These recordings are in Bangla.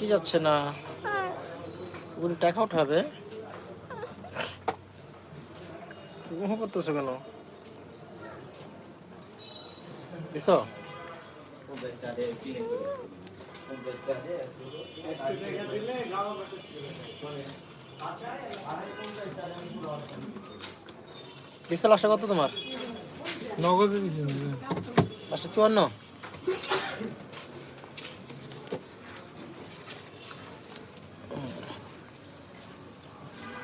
কি যাচ্ছে না? ওগুলো টাকা উঠাবে? তুমি হুঁ করতেছো কেন? দিছ দিছ লাস্টে কত তোমার? নগদ লাস্টে চুয়ান্ন?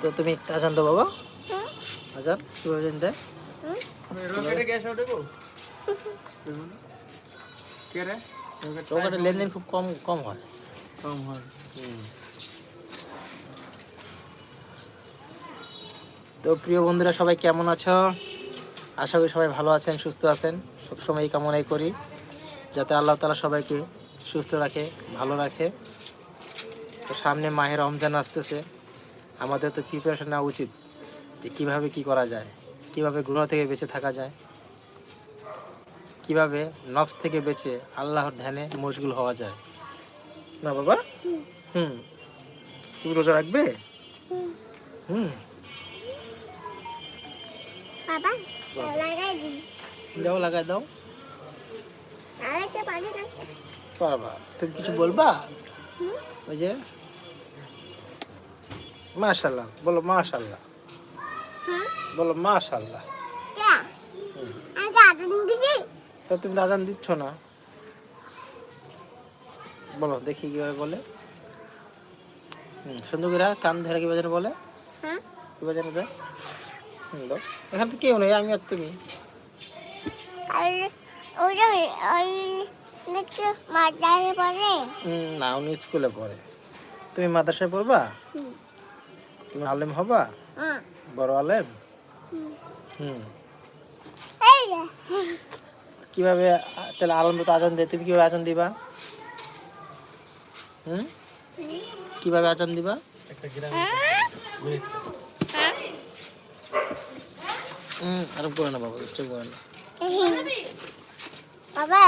তো তুমি আজান দাও বাবা। আজান কীভাবে জান দেয়? রকেটে গ্যাস ওঠে গো কে রে? ওখানে লেনদেন খুব কম কম হয়। কম হয় তো প্রিয় বন্ধুরা সবাই কেমন আছো? আশা করি সবাই ভালো আছেন সুস্থ আছেন। সবসময় এই কামনাই করি যাতে আল্লাহ তালা সবাইকে সুস্থ রাখে ভালো রাখে। তো সামনে মাহের রমজান আসতেছে। আমাদের তো প্রিপারেশন নেওয়া উচিত যে কীভাবে কি করা যায় কীভাবে গ্রহ থেকে বেঁচে থাকা যায় কীভাবে নফস থেকে বেঁচে আল্লাহর ধ্যানে মশগুল হওয়া যায়। না বাবা? হুম। তুমি রোজা রাখবে? হুম। বাবা লাগাই দিন দাও লাগাই দাও। পারবা তুমি কিছু বলবা? ওই যে মাশাল্লাহ বলো মাশাল্লাহ হ্যাঁ? বলো মাশাল্লাহ কে? আমি তো আজান দিছি? তা তুমি আজান দিচ্ছ না। বলো দেখি কীভাবে বলে। হুম সুন্দর করে কান ধরে কীভাবে যেন বলে। হ্যাঁ? কীভাবে যেন এখান তো কেউ নেই আমি আর তুমি। না উনি স্কুলে পড়ে। তুমি মাদ্রাসায় পড়বা? হুম। তুমি আলেম হবা? হ্যাঁ বড় আলেম? হুম। কীভাবে তাহলে আলম তো আজান দেয় তুমি কীভাবে আজান দিবা? হুম? কীভাবে আজান দিবা? হুম আরও করে না বাবা দুষ্ট করে না। বাবা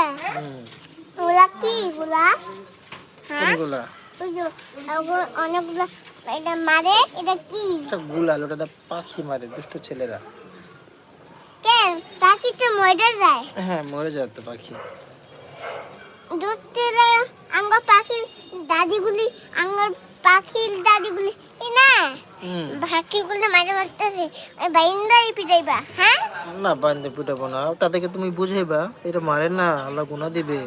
ওগুলা কি গুলা হ্যাঁ? ওগুলো অনেকগুলো এটা মারে এটা কি? সব গুলাল ওটা পাখি মারে দুষ্ট ছেলেরা। কে পাখি তো মরে যায়। হ্যাঁ মরে যায় তো পাখি। ধরতে আঙ্গার পাখি দাদিগুলি আঙ্গার পাখির দাদিগুলি না পাখিগুলো মাঝে মারতেছে। ওই বাইন্দাই পিটাইবা হ্যাঁ? না বান্ধে পিটাবো না। তাদেরকে তুমি বুঝাইবা এটা মারে না আল্লাহ গুনা দিবে।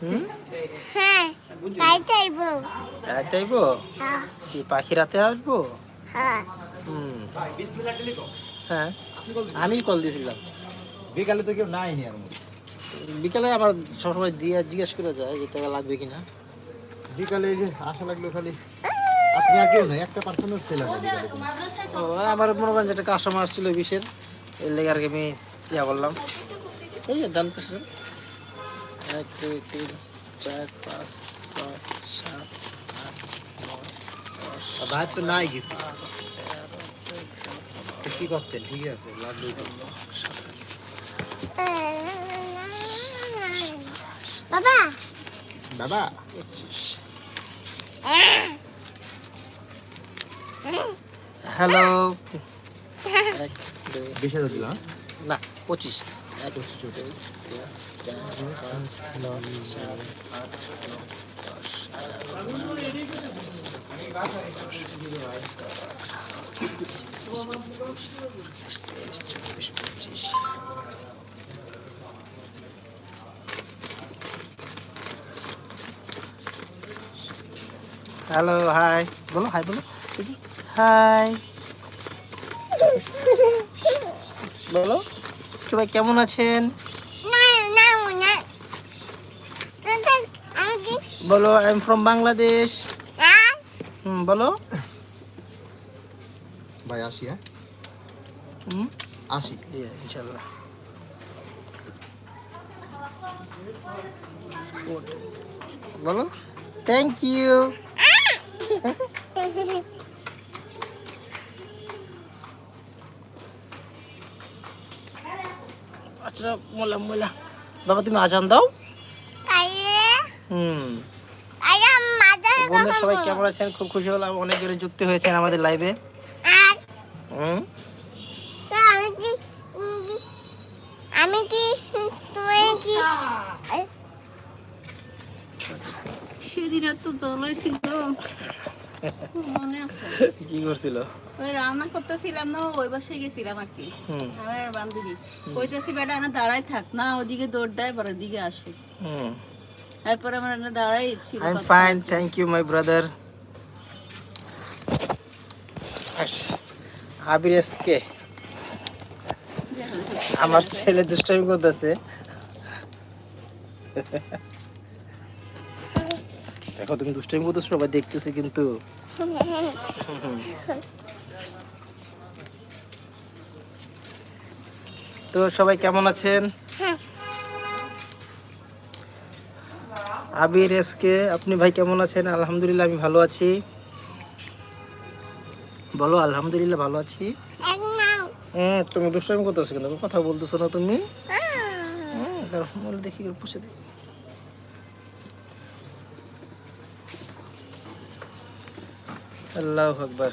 হুম? রাতে আইবো। হ্যাঁ। কি পাখি রাতে আসব? হ্যাঁ। হুম। হ্যাঁ। আমি কল দিয়েছিলাম বিকালে তো কেউ নাই নি আর। বিকালে আমার সবসময় দিয়ে জিজ্ঞেস করে যায় যে টাকা লাগবে কিনা। বিকালে এই যে আশা লাগল খালি। আপনি আর কেউ নাই একটা পার্সোনাল ছেলে ও আমার মনে করেন যেটা কাস্টমার আসছিল বিশের এর লেগে আর কি আমি ইয়া করলাম। এই যে ডান পাশে। এক দুই তিন চার পাঁচ ছয় সাত আট নয় দশ ভাই তো নাই কিছু। তো কি করতেন? ঠিক আছে লাগল বাবা। বাবা। পঁচিশ হ্যালো। বিশ হাজার দিলাম না পঁচিশ। পঁচিশ হ্যালো হাই বলো হাই বলো যে, হাই বলো সবাই কেমন আছেন? বলো আই এম ফ্রম বাংলাদেশ হুম বলো। ভাই আসি হ্যাঁ? হুম। আসি। ইয়ে ইনশাল্লাহ Sport. বলো। থ্যাংক ইউ আচ্ছা মোলা মোলা বাবা তুমি আজান দাও। আরে হুম। আরে মাদার বন্ধুরা সবাই কেমন আছেন? খুব খুশি হলাম। অনেক জোরে যুক্ত হয়েছেন আমাদের লাইভে আর? তো আমি কি কি তুমি কি? সেদিন তো জল হয়েছিল মনে আছে। কি করছিল? ওই রান্না করতেছিলাম না ওই বাসে গেছিলাম আর কি। আমার বান্ধবী। কইতেছি বেটা না দাঁড়াই থাক। না ওদিকে দৌড় দেয় পরে ওদিকে আসো হুম। তারপরে আমার না দাঁড়াই ছিল I am fine thank you my brother Abir SK আমার ছেলে দুষ্টামি করতেছে। দেখো তুমি দুষ্টামি করতেছো সবাই দেখতেছি কিন্তু। তো সবাই কেমন আছেন? হ্যাঁ। আবির এসকে আপনি ভাই কেমন আছেন? আলহামদুলিল্লাহ, আমি ভালো আছি। বলো, আলহামদুলিল্লাহ, ভালো আছি? হ্যাঁ তুমি দুষ্টামি করতেছো কেন? কথা বলতেছো না তুমি? বলে দেখি পুষে দিই আল্লাহ আকবার।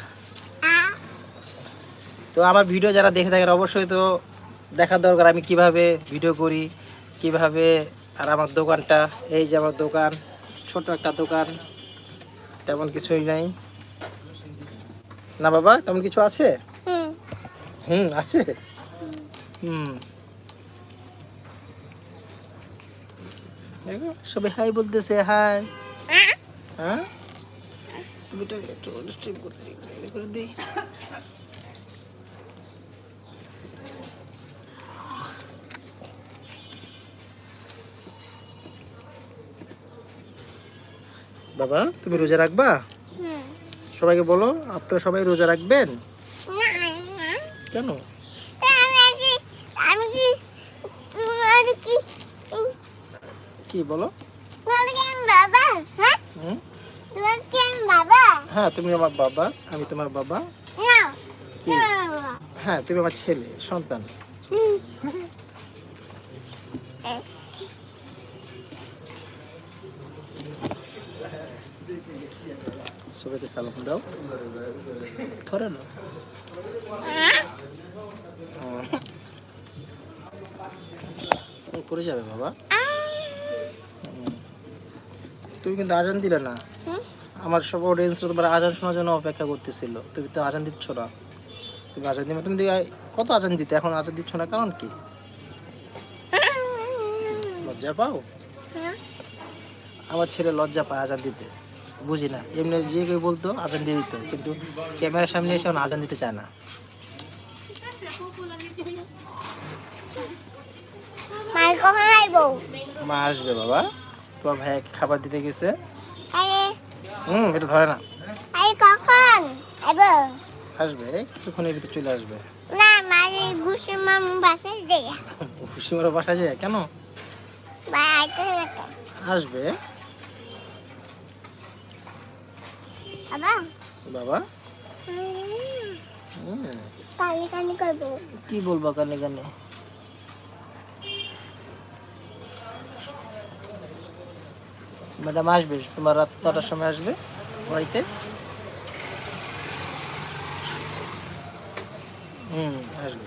তো আমার ভিডিও যারা দেখে থাকেন, অবশ্যই তো দেখার দরকার আমি কীভাবে ভিডিও করি, কীভাবে আর আমার দোকানটা এই যে আমার দোকান ছোট একটা দোকান তেমন কিছুই নাই। না বাবা তেমন কিছু আছে? হুম, আছে। হুম। দেখো, সবাই হাই বলতেছে হাই। হ্যাঁ? তুমি এটা একটু করতে করে দিই। বাবা তুমি রোজা রাখবা? সবাইকে বলো আপনারা সবাই রোজা রাখবেন। কেন? আমি কি আমি কি তোমার কি কি বলো? হ্যাঁ কি বাবা হ্যাঁ তুমি আমার বাবা আমি তোমার বাবা। হ্যাঁ তুমি আমার ছেলে সন্তান হুম। সবাইকে সালাম দাও। ধরে না। পড়ে যাবে বাবা। তুমি কিন্তু আজান দিলে না। আমার সব অডিয়েন্স তোমার আজান শোনার জন্য অপেক্ষা করতেছিল। তুমি তো আজান দিচ্ছ না। তুমি আজান দিবে তুমি কত আজান দিতে? এখন আজান দিচ্ছ না কারণ কি? লজ্জা পাও? হ্যাঁ? আমার ছেলে লজ্জা পায় আজান দিতে। বুঝি না। এমনি যে কেউ বলতো আজান দিয়ে দিত। কিন্তু ক্যামেরার সামনে এসে আজান দিতে চায় না। মা আসবে বাবা। তোমার ভাই খাবার দিতে গেছে। হুম এটা ধরে না। কখন? আসবে কিছুক্ষণের ভিতরে চলে আসবে। না বাসায় খুশি করে যায়? কেন? আসবে। বাবা। বাবা? করব। কি বলব কানে কানে ম্যাডাম আসবে তোমার রাত নটার সময় আসবে বাড়িতে? হুম আসবে।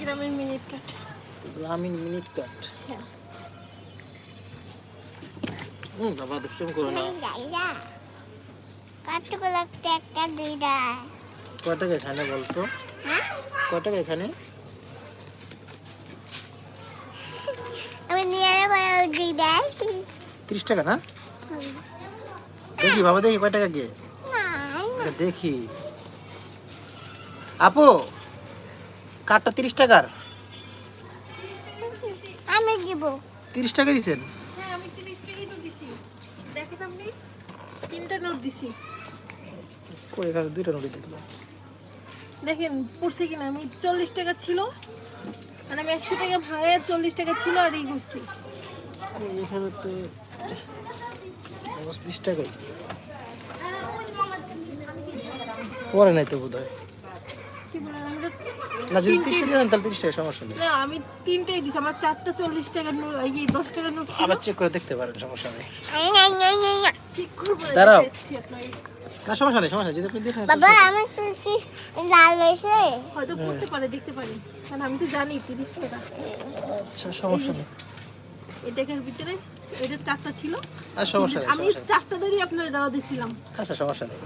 গ্রামের মিনিট কাট। গ্রামীণ মিনিট কাট। হুম বাবা দুষ্টম করো না। লাগতে একটা দুইটা কয় টাকা এখানে বলতো? হ্যাঁ কয় টাকা এখানে? আমি নিয়ে যাব দুইটা তিরিশ টাকা না? দেখি বাবা দেখি কয় টাকা গিয়ে? দেখি আপু কাঠটা তিরিশ টাকার। আমি দিব। তিরিশ টাকা দিচ্ছেন হ্যাঁ আমি তিরিশ টাকাই তো দিছি। দেখেন আপনি তিনটা নোট দিছি। কই এখানে দুইটা নোটি দিল দেখেন পড়ছে কিনা আমি চল্লিশ টাকা ছিল মানে আমি একশো টাকা ভাঙায় চল্লিশ টাকা ছিল আর এই করছি কই এখানে তো দশ বিশ টাকাই। পরে নাই তো বোধ হয় না যদি তিরিশ টাকা তাহলে তিরিশ টাকা সমস্যা নেই। না আমি তিনটাই দিছি আমার চারটা চল্লিশ টাকার নোট দশ টাকার নোট আবার চেক করে দেখতে পারেন সমস্যা নেই। চেক করব দাঁড়াও। না সমস্যা নেই সমস্যা যদি আপনি দেখেন বাবা আমার কি লাল এসে হয়তো পড়তে পারে দেখতে পারি। কারণ আমি তো জানি তিরিশ টাকা। আচ্ছা, সমস্যা নেই। এই ভিতরে এটা চারটা ছিল। আর সমস্যা নেই আমি চারটা ধরেই আপনার দেওয়া দিয়েছিলাম আচ্ছা সমস্যা নেই।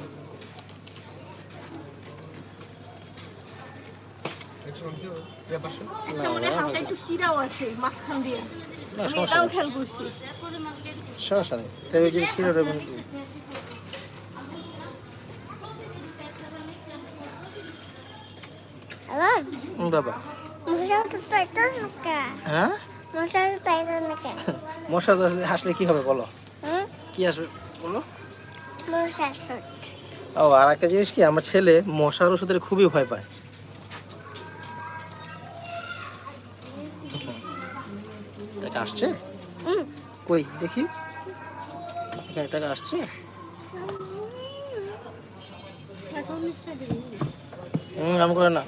একটা মনে হয় হালকা একটু চিরাও আছে মাঝখান দিয়ে। না আমি সমস্যা এটাও নেই। খেয়াল করছি। সমস্যা নেই। তাই ওই যে রবেন আবার বাবা। মশা তো পাইতো না হ্যাঁ? মশা তো পাইতো না মশা তো হাসলে কি হবে বলো? কি আসবে বলো? মশা ও আর একটা জিনিস কি আমার ছেলে মশার ওষুধের খুবই ভয় পায়। টাকা আসছে? কই দেখি। এখানে টাকা আসছে। হুম। নাম করে না।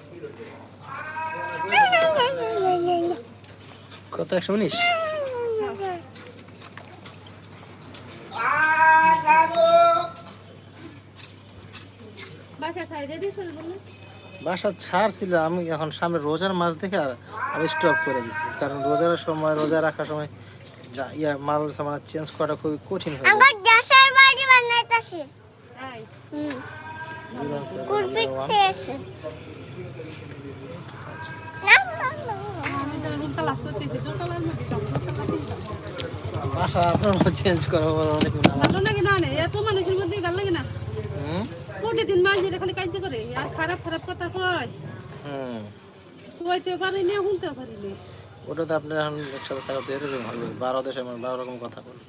কত? একশো উনিশ? বাসা ছাড়ছিল আমি এখন সামনে রোজার মাস দেখে আর আমি স্টপ করে দিছি। কারণ রোজার সময় রোজা রাখার সময় যা ইয়া মাল সামান চেঞ্জ করাটা খুবই কঠিন হয়ে যায়। আমার দেশের বাড়ি বানাইতাছে। এই হুম। Zero one seven কুরপি খেয়েছে five six. না না না আপনার চেঞ্জ করা অনেক ভালো লাগে না এত মানুষের মধ্যে ভালো লাগে না। প্রতিদিন ধরে খালি কাজ করে আর খারাপ খারাপ কথা কয়। হুম। কইতে পারি না শুনতেও পারি না। ওটা তো আপনার এখন একসাথে থাকা তো এরকম ভালো বারো দেশে মানে বারো রকম কথা বলে।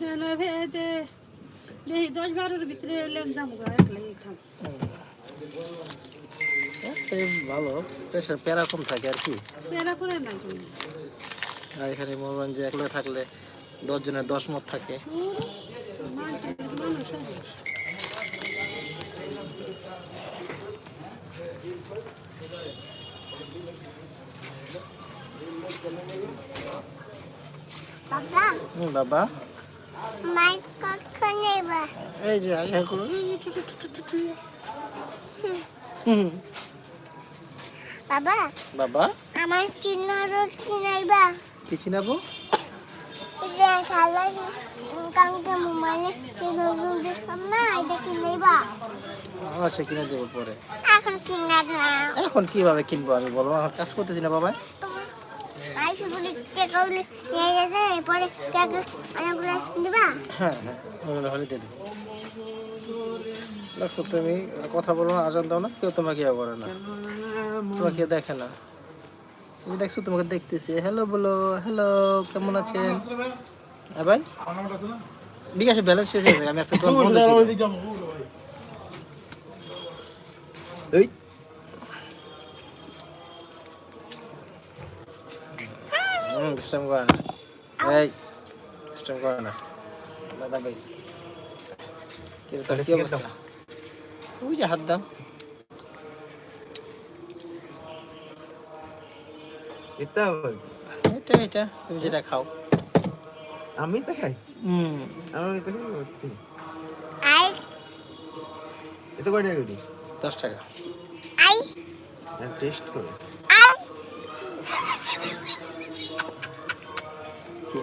এই দশ বারোর ভিতরে লেন দাম একলাই ভালো প্রেশার প্যারা কম থাকে আর কি। পেরা করে না আর এখানে মনে করেন যে একলা থাকলে দশ জনের দশ মত থাকে। বাবা? এই যে আগে করো। বাবা? বাবা? আমার চিহ্ন রোড কিনাইবা কি চিনাবো আচ্ছা কিনে দেবো পরে। এখন কিনবো আমি আমার কাজ করতেছি না, বাবা। বলি বলে হ্যাঁ হ্যাঁ তুমি, কথা বলো না, আজান দাও না, কেউ তোমাকে করে না। তোমাকে দেখে না। তুমি দেখছ তোমাকে দেখতেছি। হ্যালো বলো হ্যালো কেমন আছেন? হ্যাঁ ভাই? বিকাশে ব্যালেন্স শেষ হয়ে গেছে আমি আজকে এই। হুম দুষ্টাম করে না। এই দুষ্টাম করে না। দাদা কি কি অবস্থা? ওই যে হাত দাও। এটা এটা এটা তুমি যেটা খাও। আমি তো খাই। হুম। আমি তো খাই আই। এটা কয় টাকা করি? দশ টাকা। আই। টেস্ট করে।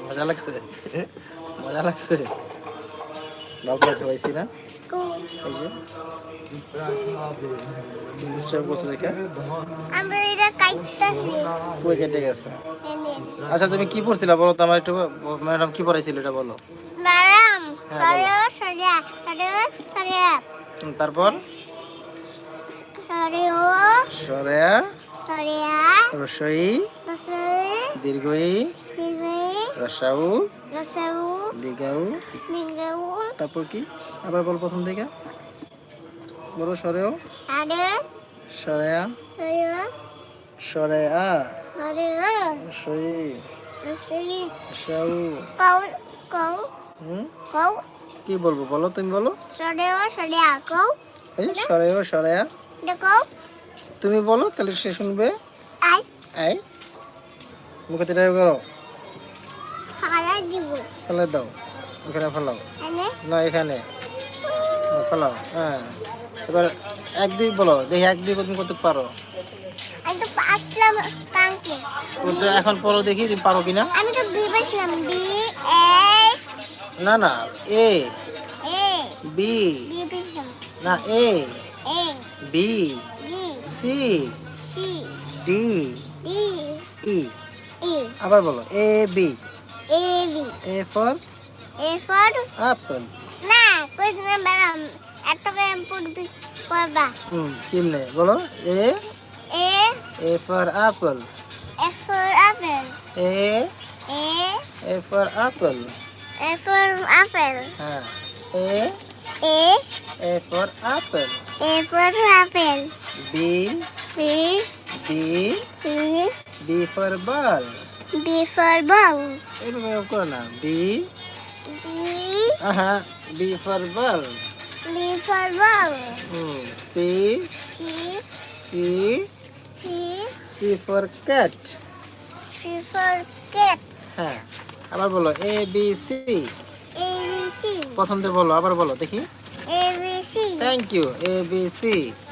মজা লাগছে? মজা লাগছে? বাবলা না। আচ্ছা তুমি কি পড়ছিলা বলো তো? আমার একটু ম্যাডাম কি পড়াইছিল এটা বলো। হ্যাঁ, তারপর? সরে রসই রসে দীর্ঘই দিলে রসাউ রসাউ দীর্ঘাউ। নিঙ্গাউ তারপর কি? আবার বল প্রথম থেকে বলো সরেও। সরেয়া। সরে সরেয়া। সরে রসই। রসাউ। কৌ কৌ হুম? কৌ কি বলব বলো তুমি বলো। সরে ও সরে কৌ সরেও সরেয়া। দেখো তুমি বলো তাহলে সে শুনবে। আই এই মুখে তেটা করো। দিব। ফেলে দাও। এখানে ফেলাও। না এখানে। ফেলাও। হ্যাঁ। এবার এক দুই বলো দেখি এক দুই তুমি কত পারো। আমি তো আসলাম কাঙ্কে এখন পড়ো দেখি তুমি পারো কিনা? আমি তো বি বি না না এ। এ। বি। বি না A. B. C C D B E E আবার বলো A B A B A for A for apple না কই না ম্যাডাম এত করে পড়বি পড়বা। হুম কেমনে বলো A A A for apple A for apple A A A for apple A for apple হ্যাঁ A A A for apple A for apple B B B B B for ball B for ball এভাবে করো না B B Aha. B for ball B for ball hmm C C C C C for cat C for cat হ্যাঁ আবার বলো A B C A B C প্রথম দিয়ে বলো আবার বলো দেখি A B C thank you A B C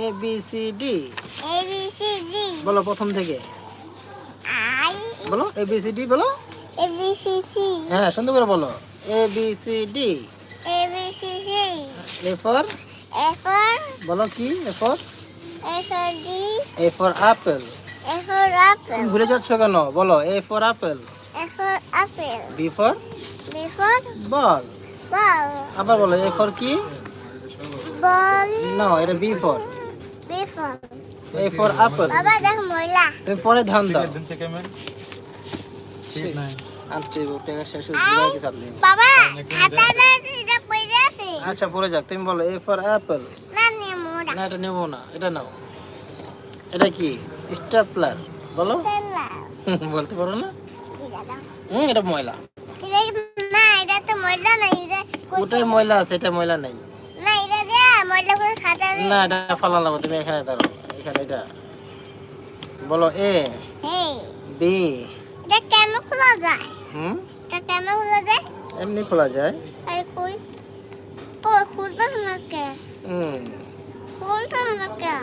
A B C D A B C D বলো প্রথম থেকে। আই। বলো এ বি সি ডি বলো। এ বি সি সি হ্যাঁ সুন্দর করে বলো। A B C D A B C C A for A for বলো কি? A for A for D A for apple A for apple ভুলে যাচ্ছ কেন? বলো A for apple A for apple B for B for ball ball আবার বলো এ ফর কি? বল না এটা B for A for apple বাবা দেখ ময়লা। তুমি পরে ধান দাও। দিন থেকে মেন আচ্ছা পরে যাক। তুমি বলো এ ফর অ্যাপেল না এটা নেব না। এটা নাও। এটা কি? স্টাপলার বলো। বলতে পারো না। হুম এটা ময়লা। ওটাই ময়লা আছে এটা ময়লা নাই। না এটা ফালান লাগবে তুমি এখানে দাঁড়ো এখানে এটা। বলো এ বি। এটা কেন খোলা যায়? হুম? এটা কেন খোলা যায়? এমনি খোলা যায়। আরে কই? কই খুলতেছ না কে হুম। খুলতেছ না কে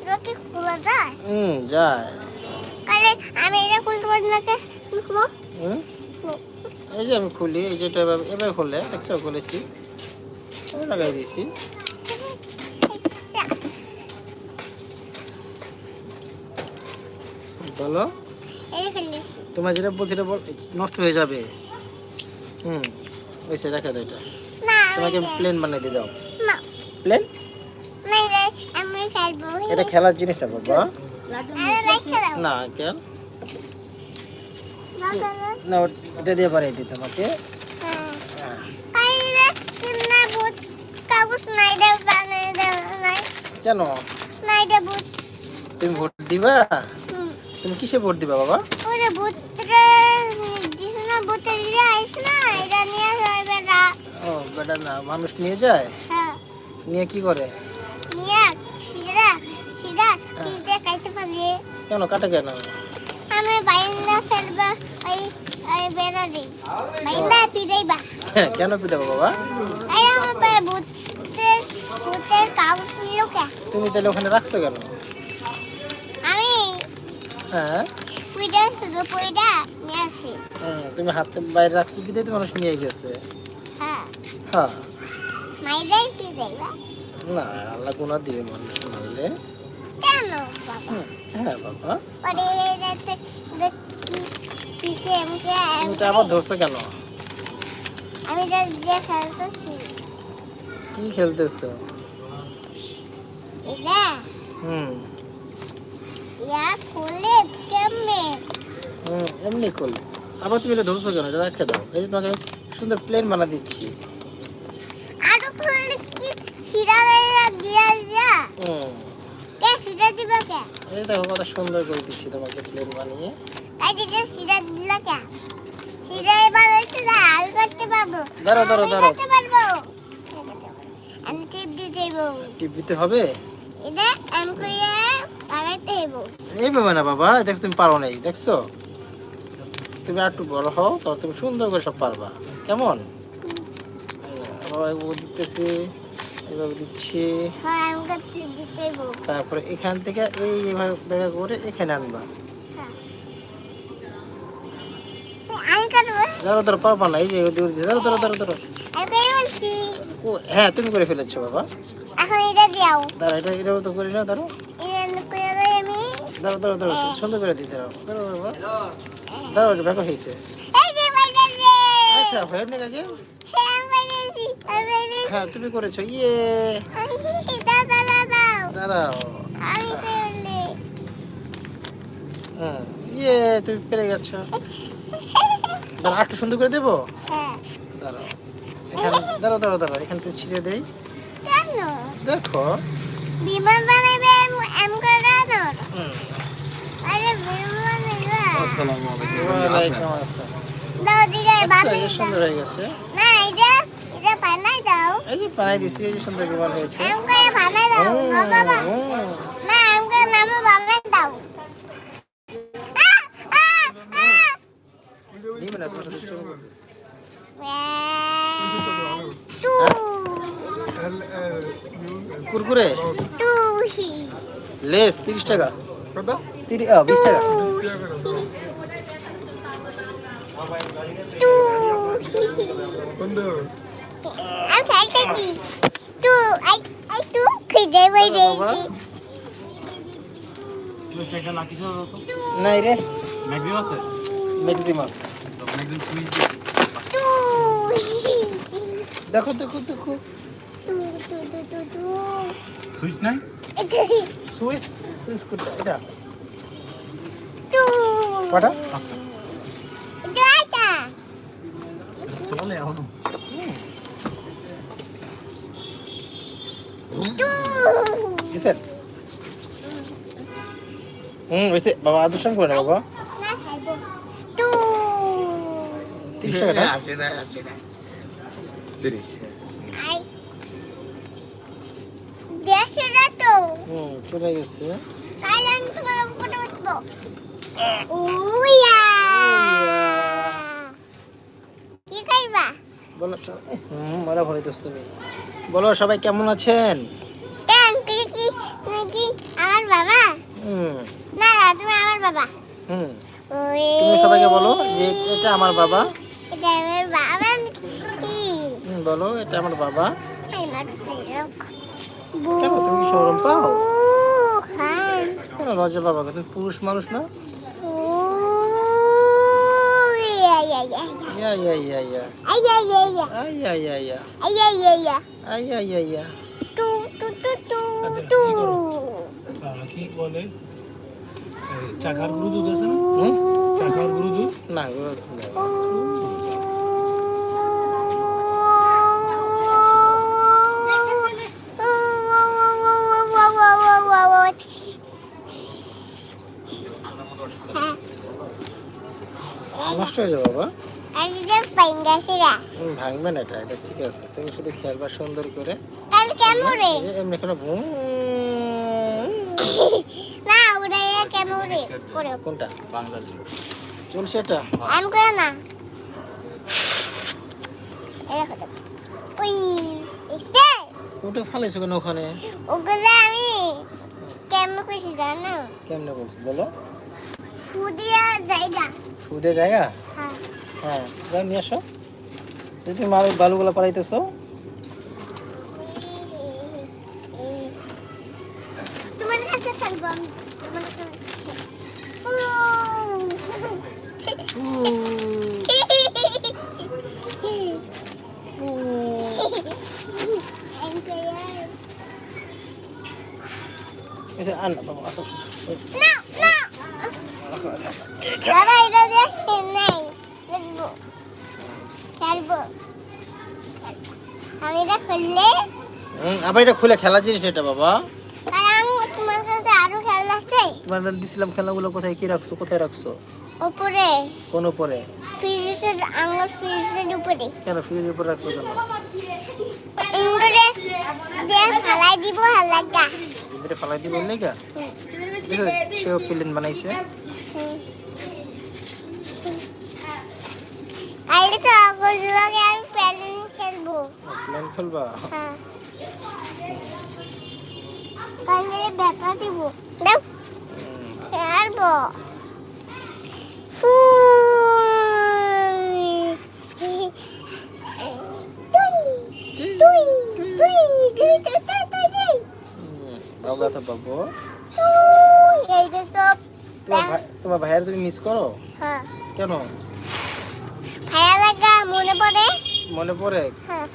এটা কি খোলা যায়? হুম যায়। কালে আমি এটা খুলতে পারি না কে তুমি খুলো। হুম? এই যে আমি খুলি এই যে এটা এভাবে এভাবে খুললে দেখছ খুলেছি। লাগাই দিয়েছি। বলো। তোমার যেটা বলছি সেটা নষ্ট হয়ে যাবে। হুম ওই সে রেখে দাও তোমাকে প্লেন বানিয়ে দিয়ে দাও। প্লেন এটা খেলার জিনিস না বাবা। না কেন? না এটা দিয়ে বানিয়ে দিই তোমাকে। কেন তুমি ভোট দিবা? তুমি কিসে ভোট দিবা বাবা? ওই যে বুটরে দিশনা বুটে দিয়ে আইস না এটা নিয়ে যাবে না ও বেটা না মানুষ নিয়ে যায়? হ্যাঁ। নিয়ে কি করে? নিয়ে সিরা সিরা কিতে খাইতে পারবে। কেন কাটে কেন? আমি বাইন্দা ফেলবা ওই ওই বেড়া দিই বাইন্দা পিদাইবা হ্যাঁ, কেন পিটাবো বাবা? আরে আমার ভূতের ভূতের কাগজ নিল কে? তুমি তাহলে ওখানে রাখছো কেন? হ্যাঁ? পুইডা শুধু পুইডা নিয়ে আসি। হ্যাঁ, তুমি হাতে বাইরে রাখছো বিদায় তো মানুষ নিয়ে গেছে। হ্যাঁ। হ্যাঁ। মাইরাই না। আল্লাহ গুণা দিবে মানুষ মারলে কেন বাবা? হ্যাঁ বাবা। পরে রাতে দেখি আমাকে এটা আবার ধরছো কেন? আমি যে খেলতেছি। কি খেলতেছো? এটা হুম ইয়া খুলে কেমনে হুম এমনি খোল। আবার তুমি এটা ধরছো কেন? এটা রেখে দাও। এই যে তোমাকে সুন্দর প্লেন বানা দিচ্ছি। আরও কি? দিয়া দিয়া হুম। কে সিরা দিবা কে? এই দেখো কত সুন্দর করে দিচ্ছি তোমাকে প্লেন বানিয়ে। তাই দিলা কে? এবার একটু আর করতে পারব। দাঁড়াও, দাঁড়াও, আমি দাঁড়াও। করতে পারব। আমি টিপ দেবো টিভিতে হবে? এটা হইব। এইভাবে না বাবা দেখছ তুমি পারো নাই দেখছ? তুমি একটু বড় হও তো তুমি সুন্দর করে সব পারবা। কেমন? দিতেছি এভাবে দিচ্ছি। হ্যাঁ তারপরে এখান থেকে এই এভাবে ব্যাগা করে এখানে আনবা। হ্যাঁ। ধরো ধরো পারবা না এই যে ওদিকে ওদিকে। ধরো ধরো হ্যাঁ তুমি করে ফেলেছো বাবা। এখন এটা দাঁড়া এটা এটাও তো করি না ধরো ধরো ধরো ধরো সুন্দর করে দিতে ধরো ধরো বাবা ধরো এটা ব্যাগও হয়েছে। আচ্ছা হয়ে হ্যাঁ বাইরেছি হ্যাঁ তুমি করেছ ইয়ে। দাও দাও দাও দাও। দাঁড়াও। হুম ইয়ে তুমি পেরে গেছো। দাঁড়া একটু সুন্দর করে দেবো? হ্যাঁ। দাঁড়াও এখানে দাঁড়াও দাঁড়াও দাঁড়াও এখানে একটু ছিঁড়ে দেই। দেখো। বিমান বানাইবে এম করে সুন্দর হয়ে গেছে। না এটা এটা বানাই দাও। এই যে বানাই দিছি এই যে সুন্দর বিমান হয়েছে। এম করে বানাই দাও বাবা। না বানাই কুরকুরে? লেস তিরিশ টাকা। বিশ টাকা। নাই রে। ম্যাগজিম আছে? ম্যাক্সিম আছে। দেখো দেখো দেখো। টু টু টু টু টু। সুইচ নাই? সুইস সুইস কোনটা এটা। টু। কটা? এটা চলে এখনও টু। কিসের? হুম হয়েছে বাবা আদর্শন করে না বাবা। না খাইবো। টু। তিরিশ টাকা তিরিশ। দেশে তো। হুম চলে গেছে। তাই আমি তোমার উপরে উঠবো। উইয়া। কি খাইবা? বলো হুম মজা ভরে দিস তুমি। বলো সবাই কেমন আছেন? কেন কি তুমি কি আমার বাবা? হুম। না তুমি আমার বাবা। হুম। তুমি সবাইকে বলো যে এটা আমার বাবা। এটা আমার বাবা বলো এটা আমার বাবা। কেন, তুমি শরম পাও? কেন লজ্জা বাবা তুমি পুরুষ মানুষ না কি বলে চাকার গুরু দুধ আছে না চাকার গুরু দুধ না না। নষ্ট হয়ে যাবে বাবা। ভাঙবে না এটা এটা ঠিক আছে। তুমি শুধু খেলবা সুন্দর করে। তাহলে কেমন রে? এমনি করে না কেমন রে? করে কোনটা? বাংলাদেশ চলছে এটা। আমি করে না। এই দেখো তো। ওই এসে? ওটা ফালাইছো কেন ওখানে? ওগুলো আমি কেমন করছি জানো? কেমনে বলছো? বলো। ফুদিয়া জায়গা। সুদে জায়গা হ্যাঁ? হ্যাঁ। যাও নিয়ে আসো। যদি তুমি মা বালুগুলো পাড়াইতেছো? তোমার কাছে থাকব আমি। আবার এটা খুলে খেলা জিনিস এটা বাবা। তোমার কাছে আরও খেলা আছে তোমার দিছিলাম খেলাগুলো কোথায় কি রাখছো কোথায় রাখছো? উপরে। কোন উপরে? ফ্রিজের আমার ফ্রিজের উপরে। কেন ফ্রিজের উপরে রাখছো কেন? ইন্দুরে দিয়ে ফালাই দিব হালাকা ভিতরে ফালাই দিব নাই গা? দেখো সেও প্লেন বানাইছে। আইলে তো আগের লগে আমি প্যালেন খেলব। প্লেন খেলবা? হ্যাঁ। কালে দিব। দাও খেলব তোমার ভাই ভাইয়ের তুমি মিস করো? হ্যাঁ। কেন? খায়া লাগা মনে পড়ে? মনে পড়ে? হ্যাঁ।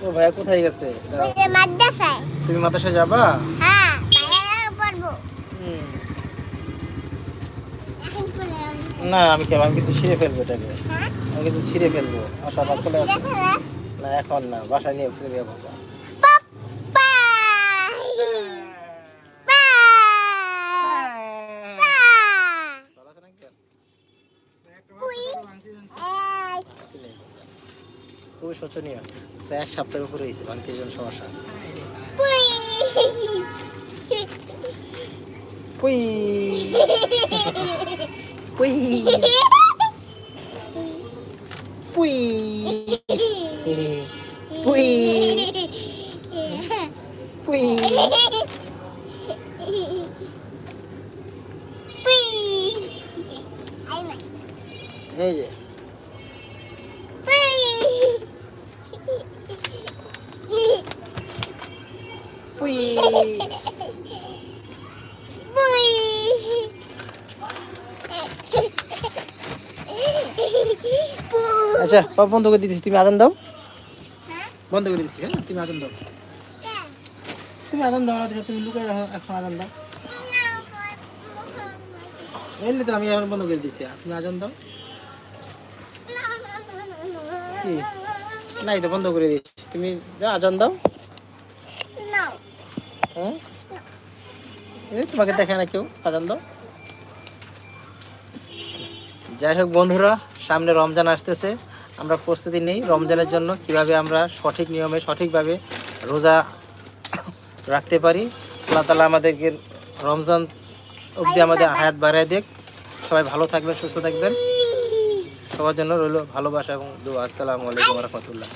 তোমার ভাইয়া কোথায় গেছে? মাদ্রাসায়। তুমি মাদ্রাসায় যাবা? হ্যাঁ পড়ব। না আমি কেমন আমি কিন্তু ছিঁড়ে ফেলব এটাকে। হ্যাঁ? আমি কিন্তু ছিঁড়ে ফেলব আশা আসে না এখন না বাসায় নিয়ে ফেলে দিয়ে বাবা খুবই শোচনীয়। তো এক সপ্তাহের উপরে হয়েছে ভাঙতে জন সমস্যা। পুই। পুই। আচ্ছা বন্ধ করে দিতেছি তুমি আজান দাও। বন্ধ করে দিচ্ছি হ্যাঁ? তুমি আজান দাও। তুমি আজান দাও না তুমি লুকাই রাখো, এখন আজান দাও। এমনি তো আমি এখন বন্ধ করে দিচ্ছি তুমি আজান দাও। কি? নাই তো বন্ধ করে দিচ্ছি তুমি আজান দাও। হ্যাঁ? এই তোমাকে দেখে না কেউ আজান দাও। যাই হোক বন্ধুরা সামনে রমজান আসতেছে। আমরা প্রস্তুতি নিই রমজানের জন্য, কীভাবে আমরা সঠিক নিয়মে, সঠিকভাবে রোজা রাখতে পারি। আল্লাহ তালা আমাদেরকে রমজান অবধি আমাদের হায়াত বাড়ায় দেখ। সবাই ভালো থাকবেন, সুস্থ থাকবেন। সবার জন্য রইল ভালোবাসা এবং দু আসসালামু আলাইকুম রহমতুল্লাহ।